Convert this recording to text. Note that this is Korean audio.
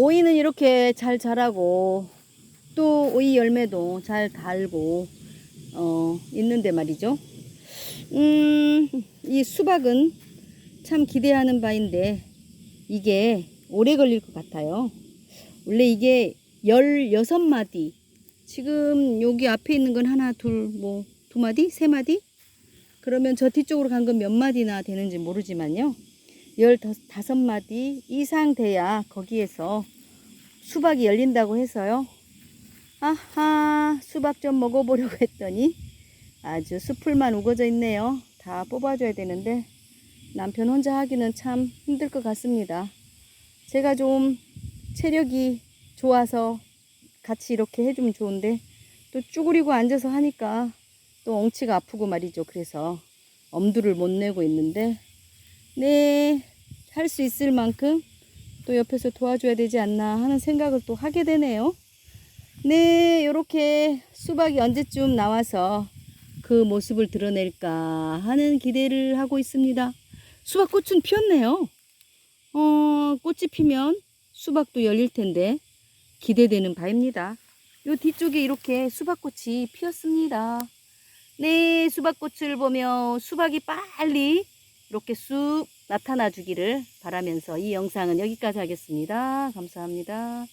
오이는 이렇게 잘 자라고 또 오이 열매도 잘 달고 어, 있는데 말이죠. 음, 이 수박은 참 기대하는 바인데 이게 오래 걸릴 것 같아요. 원래 이게 16마디. 지금 여기 앞에 있는 건 하나, 둘, 뭐, 두 마디? 세 마디? 그러면 저 뒤쪽으로 간 건 몇 마디나 되는지 모르지만요. 15마디 이상 돼야 거기에서 수박이 열린다고 해서요. 아하, 수박 좀 먹어보려고 했더니 아주 수풀만 우거져 있네요. 다 뽑아줘야 되는데 남편 혼자 하기는 참 힘들 것 같습니다. 제가 좀 체력이 좋아서 같이 이렇게 해주면 좋은데 또 쭈그리고 앉아서 하니까 또 엉치가 아프고 말이죠. 그래서 엄두를 못 내고 있는데 네, 할 수 있을 만큼 또 옆에서 도와줘야 되지 않나 하는 생각을 또 하게 되네요. 네, 이렇게 수박이 언제쯤 나와서 그 모습을 드러낼까 하는 기대를 하고 있습니다. 수박꽃은 피었네요. 어, 꽃이 피면 수박도 열릴 텐데 기대되는 바입니다. 요 뒤쪽에 이렇게 수박꽃이 피었습니다. 네, 수박꽃을 보며 수박이 빨리 이렇게 쑥 나타나 주기를 바라면서 이 영상은 여기까지 하겠습니다. 감사합니다.